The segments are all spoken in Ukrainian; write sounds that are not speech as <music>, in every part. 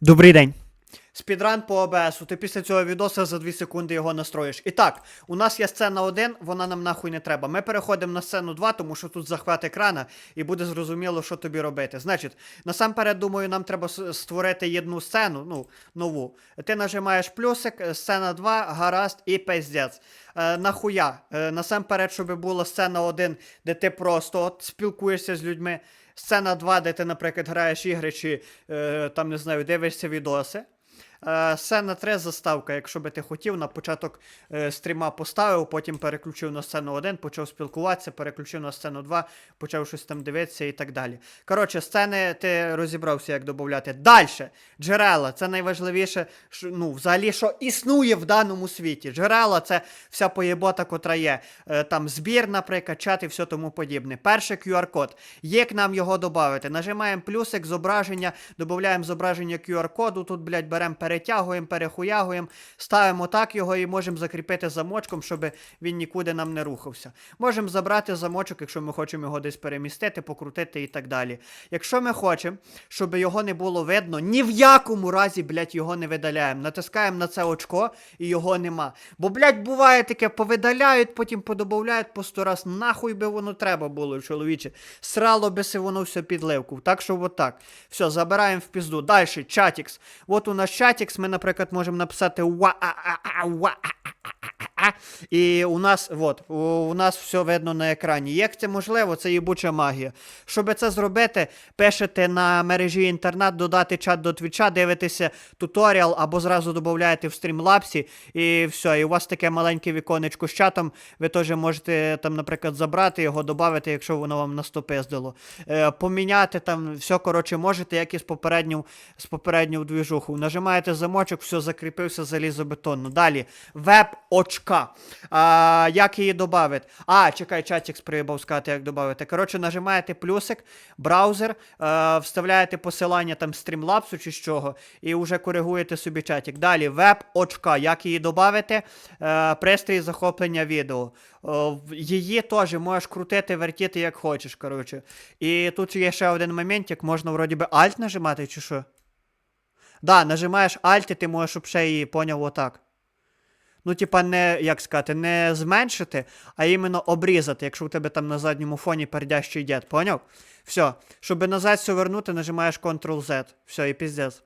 Добрий день. Спідран по ОБСу. Ти після цього відоса за 2 секунди його настроїш. І так, у нас є сцена 1, вона нам нахуй не треба. Ми переходимо на сцену 2, тому що тут захват екрана, і буде зрозуміло, що тобі робити. Значить, насамперед, думаю, нам треба створити одну сцену, ну, нову. Ти нажимаєш плюсик, е, сцена 2, гаразд і пиздець. Е, нахуя? Е, насамперед, щоб була сцена 1, де ти просто от спілкуєшся з людьми. Сцена 2, де ти, наприклад, граєш ігри чи е, там не знаю, дивишся відоси. Е, Сцена 3 заставка, якщо би ти хотів, на початок е, стріма поставив, потім переключив на сцену 1, почав спілкуватися, переключив на сцену 2, почав щось там дивитися і так далі. Коротше, сцени ти розібрався, як додати. Далі. Джерела це найважливіше, ну, взагалі, що існує в даному світі. Джерела це вся поєбота, котра є. Е, там збір, наприклад, чат і все тому подібне. Перший QR-код. Як нам його додати? Нажимаємо плюсик, зображення, додаємо зображення QR-коду. Тут, блядь, беремо, перетягуємо, перехуягуємо, ставимо так його і можемо закріпити замочком, щоб він нікуди нам не рухався. Можемо забрати замочок, якщо ми хочемо його десь перемістити, покрутити і так далі. Якщо ми хочемо, щоб його не було видно, ні в якому разі, блядь, його не видаляємо. Натискаємо на це очко і його нема. Бо, блядь, буває таке, повидаляють, потім подобавляють по сто раз. Нахуй би воно треба було, чоловіче. Срало би се воно все підливку. Так що от так. Все, забираємо в пізду. Далі, чатікс. От у нас чатікс, ми, наприклад, можемо написати уа а а а уа і у нас, от, у, нас все видно на екрані. Як це можливо, це їбуча магія. Щоб це зробити, пишете на мережі інтернет, додати чат до твіча, дивитеся туторіал або зразу додаєте в стрімлапсі, і все, і у вас таке маленьке віконечко з чатом. Ви теж можете там, наприклад, забрати його, додати, якщо воно вам настопиздило. Е, поміняти там все, коротше, можете, як і з попередню, з попередню двіжуху. Нажимаєте замочок, все закріпився залізобетонно. Далі, веб-очка. А, як її додати? А, чекай, чатик приїбав сказати, як додати. Коротше, нажимаєте плюсик, браузер, е, вставляєте посилання там стрімлапсу чи з чого, і вже коригуєте собі чатик. Далі, веб-очка. Як її додати? Е, пристрій захоплення відео. О, Її теж можеш крутити, вертіти як хочеш, коротше. І тут є ще один момент, як можна вроді би Alt нажимати, чи що? Да, нажимаєш Alt, і ти можеш ще її, поняв, отак. Ну, типа, не, як сказати, не зменшити, а іменно обрізати, якщо у тебе там на задньому фоні пердящий дід, поняв? Все. Щоб назад все вернути, нажимаєш Ctrl-Z. Все, і піздець.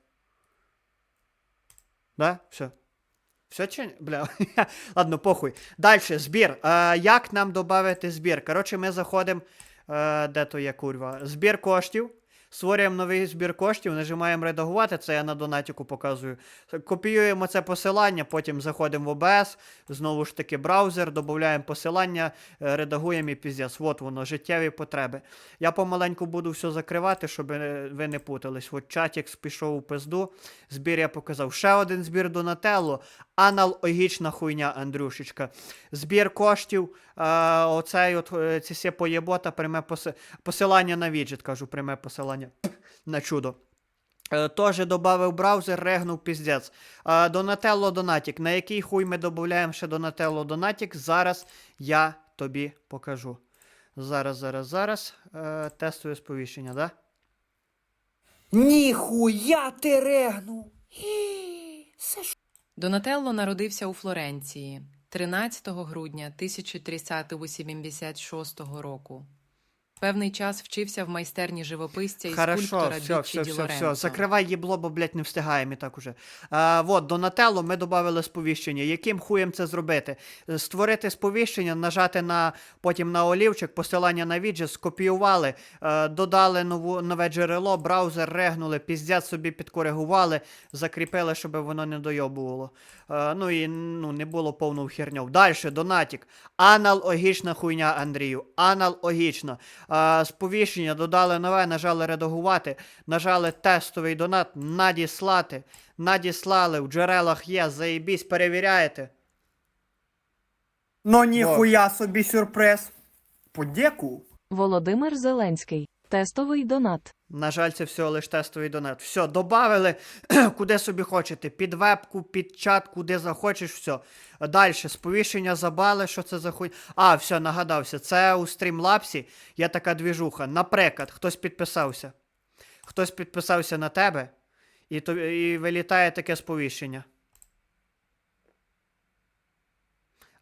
Да? Все. Все чи? Бля. <laughs> Ладно, похуй. Далі, збір. Е, як нам додати збір? Коротше, ми заходимо. Е, де то є курва? Збір коштів. Створюємо новий збір коштів, нажимаємо редагувати, це я на донатіку показую. Копіюємо це посилання, потім заходимо в OBS, знову ж таки браузер, додаємо посилання, е, редагуємо і піздець. От воно, життєві потреби. Я помаленьку буду все закривати, щоб е, ви не путались. От чатік пішов у пизду. Збір я показав. Ще один збір Донателло. Аналогічна хуйня, Андрюшечка. Збір коштів. Е, оцей от е, ці всі поєбота, пряме посилання на віджит, кажу, пряме посилання на чудо. Е, Тоже додав браузер, регнув піздець. Е, Донателло Донатік. На який хуй ми додаємо ще Донателло Донатік? Зараз я тобі покажу. Зараз, зараз, зараз. Е, тестове сповіщення, да? Ніхуя ти регнув! Донателло народився у Флоренції 13 грудня 1386 року. Певний час вчився в майстерні живописця і Хорошо, скульптора все, Біччі все, все, все. Лоренцо. Закривай їбло, бо, блядь, не встигаємо і так уже. А, вот, Донателло ми додали сповіщення. Яким хуєм це зробити? Е, Створити сповіщення, нажати на, потім на олівчик, посилання на віджит, скопіювали, е, додали нову, нове джерело, браузер регнули, піздець собі підкоригували, закріпили, щоб воно не дойобувало. Е, ну і ну, не було повного херньов. Далі, Донатік. Аналогічна хуйня, Андрію. Аналогічна. Сповіщення додали нове, нажали редагувати, нажали тестовий донат, надіслати. Надіслали, в джерелах є, заєбісь, перевіряєте. Ну ніхуя собі сюрприз. Подяку. Володимир Зеленський. Тестовий донат. На жаль, це всього лиш тестовий донат. Все, добавили, <clears throat> куди собі хочете. Під вебку, під чат, куди захочеш, все. Далі, сповіщення забали, що це за хуй. А, все, нагадався. Це у стрімлапсі є така двіжуха. Наприклад, хтось підписався. Хтось підписався на тебе. І, то, і вилітає таке сповіщення.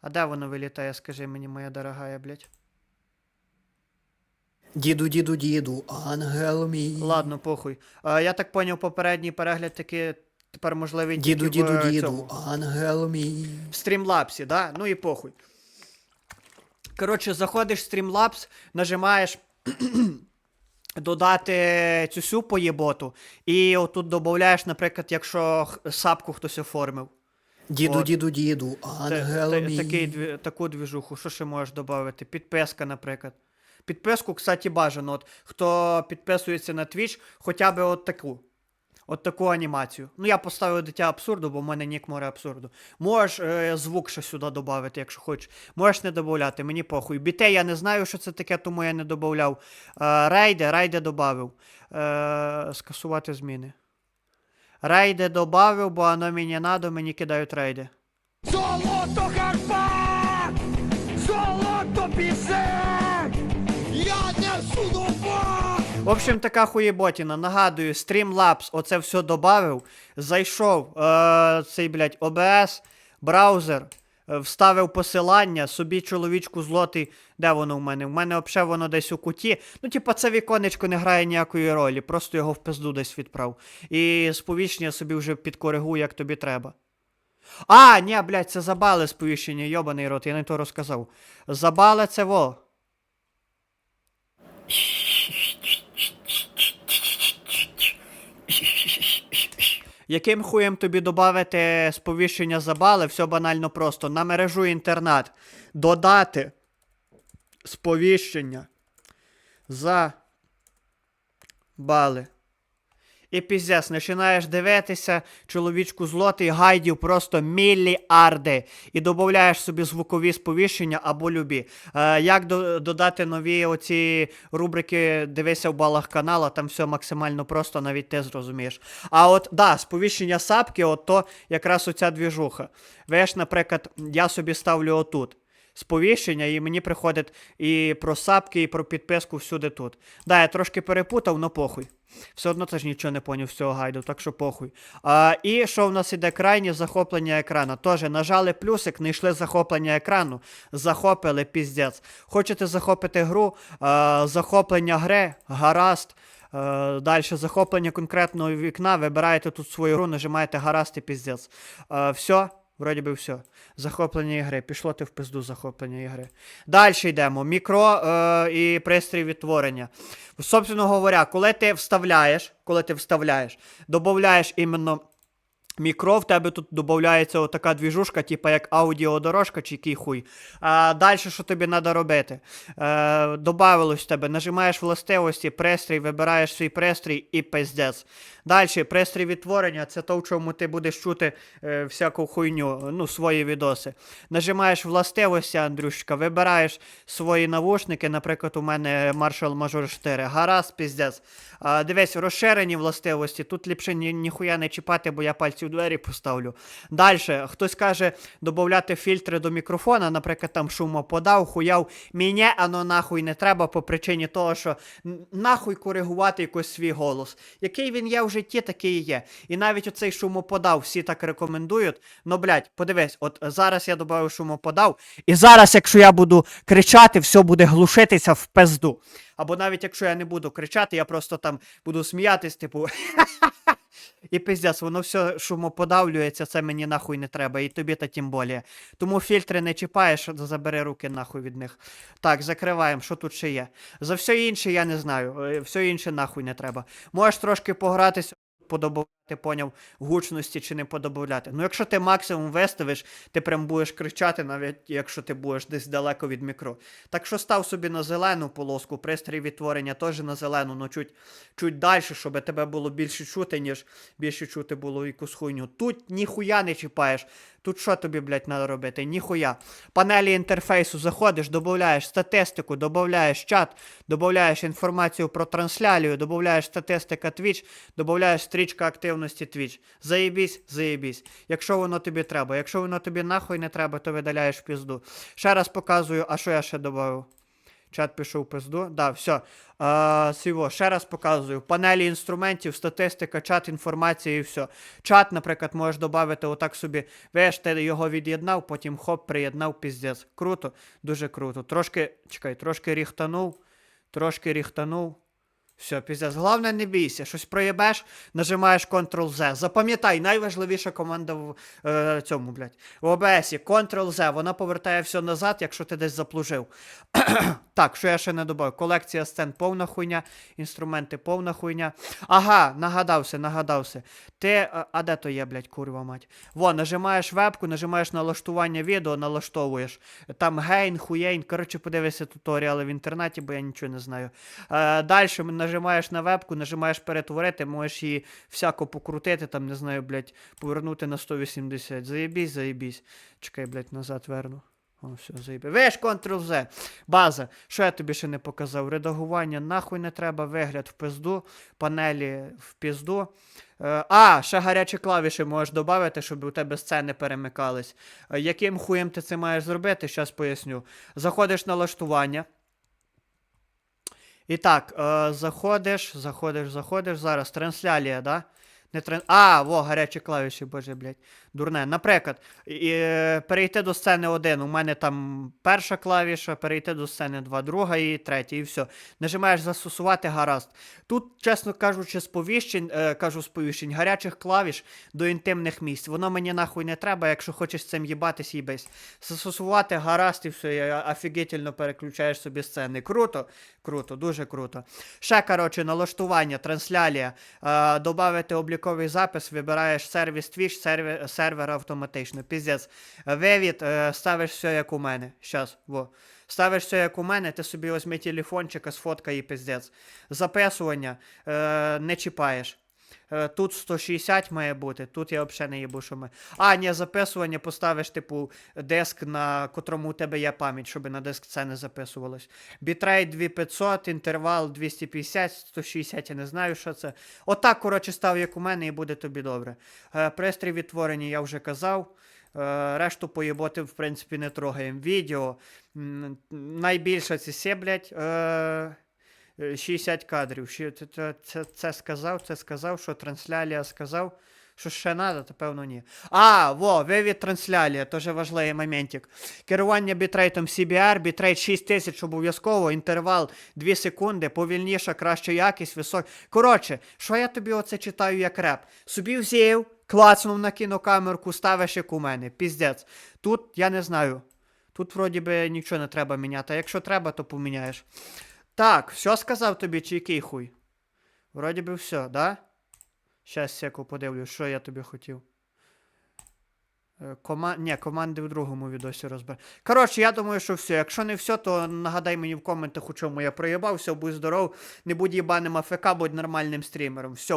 А де воно вилітає, скажи мені, моя дорогая, блядь. Діду, діду, діду, ангел мій. Ладно, похуй. А, я так поняв, попередній перегляд таки тепер можливий Діду, тільки діду, в, е, діду, цьому. ангел мій. в стрімлапсі, да? Ну і похуй. Коротше, заходиш в стрімлапс, нажимаєш <clears throat> додати цю сю поєботу, і отут додаєш, наприклад, якщо х- сапку хтось оформив. Діду, От. діду, діду, Та- ангел та- мій. такий, дві- таку двіжуху, що ще можеш додати? Підписка, наприклад. Підписку, кстати, бажано. От, хто підписується на Twitch, хоча б от таку. От таку анімацію. Ну, я поставив дитя абсурду, бо в мене нік море абсурду. Можеш е, звук ще сюди додати, якщо хочеш. Можеш не додати, мені похуй. Біте я не знаю, що це таке, тому я не додавав. Е, рейди, рейди додав. Е, скасувати зміни. Рейди додав, бо воно мені надо, мені кидають рейди. В общем, така хуєботіна. Нагадую, Streamlabs оце все добавив. Зайшов е, цей, блядь, OBS, браузер, е, вставив посилання, собі чоловічку злотий. Де воно в мене? В мене взагалі воно десь у куті. Ну, типа, це віконечко не грає ніякої ролі, просто його в пизду десь відправ. І сповіщення собі вже підкоригую, як тобі треба. А, ні, блядь, це забали сповіщення, йобаний рот, я не то розказав. Забали це во. Яким хуєм тобі додати сповіщення за бали? Все банально просто. На мережу інтернат. додати сповіщення за бали. І піздець, починаєш дивитися, чоловічку злотий гайдів просто мільярди. І додаєш собі звукові сповіщення або любі. Е, як до- додати нові оці рубрики Дивися в балах канала, там все максимально просто, навіть ти зрозумієш. А от, да, сповіщення сапки, от то якраз оця двіжуха. Веш, наприклад, я собі ставлю отут. Сповіщення, і мені приходить і про сапки, і про підписку всюди тут. Да, я трошки перепутав, но похуй. Все одно теж нічого не поняв з цього гайду, так що похуй. А, і що в нас іде крайнє захоплення екрану. Тоже нажали плюсик, не йшли захоплення екрану, захопили піздець. Хочете захопити гру, а, захоплення гри, гаразд. Далі захоплення конкретного вікна, вибираєте тут свою гру, нажимаєте гаразд і піздець. Все, вроді би все. Захоплення ігри. Пішло ти в пизду захоплення ігри. Далі йдемо. Мікро е, і пристрій відтворення. Собственно говоря, коли ти вставляєш, коли ти вставляєш, додаєш іменно мікро, в тебе тут додається отака двіжушка, типа як аудіодорожка чи який хуй. А далі що тобі треба робити? Е, добавилось в тебе, нажимаєш властивості, пристрій, вибираєш свій пристрій і пиздець. Далі, пристрій відтворення це то, в чому ти будеш чути е, всяку хуйню, ну, свої відоси. Нажимаєш властивості, Андрюшка, вибираєш свої навушники, наприклад, у мене Marshall Major 4. Гаразд, пиздець. А, дивись, розширені властивості. Тут ліпше ні, ніхуя не чіпати, бо я пальці в двері поставлю. Далі, хтось каже додати фільтри до мікрофона, наприклад, там шумоподав, хуяв. Мені ано нахуй не треба по причині того, що нахуй коригувати якось свій голос. Який він є в житті, такий і є. І навіть оцей шумоподав всі так рекомендують. Ну, блядь, подивись, от зараз я додав шумоподав, і зараз, якщо я буду кричати, все буде глушитися в пизду. Або навіть якщо я не буду кричати, я просто там буду сміятись, типу. <laughs> І пиздец, воно все шумоподавлюється, це мені нахуй не треба, і тобі та тим болі. Тому фільтри не чіпаєш, забери руки нахуй від них. Так, закриваємо, що тут ще є. За все інше я не знаю. е, Все інше нахуй не треба. Можеш трошки погратися, подобати, поняв, гучності чи не подобавляти. Ну, якщо ти максимум виставиш, ти прям будеш кричати, навіть якщо ти будеш десь далеко від мікро. Так що став собі на зелену полоску, пристрій відтворення теж на зелену, ну чуть, чуть далі, щоб тебе було більше чути, ніж більше чути було якусь хуйню. Тут ніхуя не чіпаєш. Тут що тобі, блядь, треба робити? Ніхуя. Панелі інтерфейсу заходиш, додаєш статистику, додаєш чат, додаєш інформацію про трансляцію, додаєш статистика Twitch, додаєш стрічка активності Twitch. Заєбісь, заєбісь. Якщо воно тобі треба. Якщо воно тобі нахуй не треба, то видаляєш пізду. Ще раз показую, а що я ще додав? Чат пішов пизду. Да, все. А, сіво, ще раз показую. Панелі інструментів, статистика, чат, інформація і все. Чат, наприклад, можеш додати отак собі. Веш, ти його від'єднав, потім хоп, приєднав, піздець. Круто, дуже круто. Трошки, чекай, трошки ріхтанув, трошки ріхтанув. Все, піздець. Головне, не бійся. Щось проєбеш, нажимаєш Ctrl-Z. Запам'ятай, найважливіша команда в е, цьому, блядь. В ОБСі Ctrl-Z, вона повертає все назад, якщо ти десь заплужив. <clears throat> так, що я ще не добавив? Колекція сцен повна хуйня, інструменти повна хуйня. Ага, нагадався, нагадався. Ти. е, А де то є, блядь, курва мать? Во, нажимаєш вебку, нажимаєш налаштування відео, налаштовуєш. Там гейн, хуєйн. Коротше, подивися туторіали в інтернеті, бо я нічого не знаю. Е, Далі нажимаєш на вебку, нажимаєш перетворити, можеш її всяко покрутити, там, не знаю, блядь, повернути на 180. Заєбісь, заєбісь. Чекай, блядь, назад верну. О, все, заєбі. Виш, Ctrl-Z. База. Що я тобі ще не показав? Редагування нахуй не треба, вигляд в пизду, панелі в пізду. Е, а, ще гарячі клавіші можеш додати, щоб у тебе сцени перемикались. Е, яким хуєм ти це маєш зробити? Зараз поясню. Заходиш на налаштування. І так, е, заходиш, заходиш, заходиш. Зараз транслялія, да? Не тран... А, во, гарячі клавіші, боже, блядь. Дурне. Наприклад, і, перейти до сцени 1. У мене там перша клавіша, перейти до сцени 2, друга і третя, і все. Нажимаєш застосувати гаразд. Тут, чесно кажучи, сповіщень, е, кажу сповіщень, гарячих клавіш до інтимних місць. Воно мені нахуй не треба, якщо хочеш цим їбатись, їбись. Застосувати гаразд і все, і офігітельно переключаєш собі сцени. Круто, круто, дуже круто. Ще, коротше, налаштування, транслялія, е, додати обліковий запис, вибираєш сервіс Twitch, сервер, сервер автоматично. Піздець. Вивід, е, ставиш все як у мене. Щас, во. Ставиш все як у мене, ти собі візьми телефончика, сфоткай і піздець. Записування е, не чіпаєш. Е, Тут 160 має бути, тут я взагалі не їбу, що ми. А, ні, записування поставиш, типу, диск, на котрому у тебе є пам'ять, щоб на диск це не записувалось. Бітрейт 2500, інтервал 250, 160, я не знаю, що це. Отак, коротше, став, як у мене, і буде тобі добре. Е, Пристрій відтворення я вже казав. Е, Решту поїботи, в принципі, не трогаємо. Відео. Найбільше ці сі, блядь, е, 60 кадрів. Ще Це, це, це, це сказав, це сказав, що транслялія сказав. Що ще треба, то певно ні. А, во, вивід транслялія, теж важливий моментик. Керування бітрейтом CBR, бітрейт 6000 обов'язково, інтервал 2 секунди, повільніша, краща якість, висок. Коротше, що я тобі оце читаю як реп? Собі взяв, клацнув на кінокамерку, ставиш як у мене. Піздець. Тут я не знаю. Тут вроді би нічого не треба міняти. А якщо треба, то поміняєш. Так, все сказав тобі, чи який хуй? Вроді би все, да? Щас секу подивлюсь, що я тобі хотів. Е, Кома... Ні, команди в другому відосі розбер. Коротше, я думаю, що все. Якщо не все, то нагадай мені в коментах, у чому я проїбався, будь здоров, не будь їбаним АФК, будь нормальним стрімером. Все!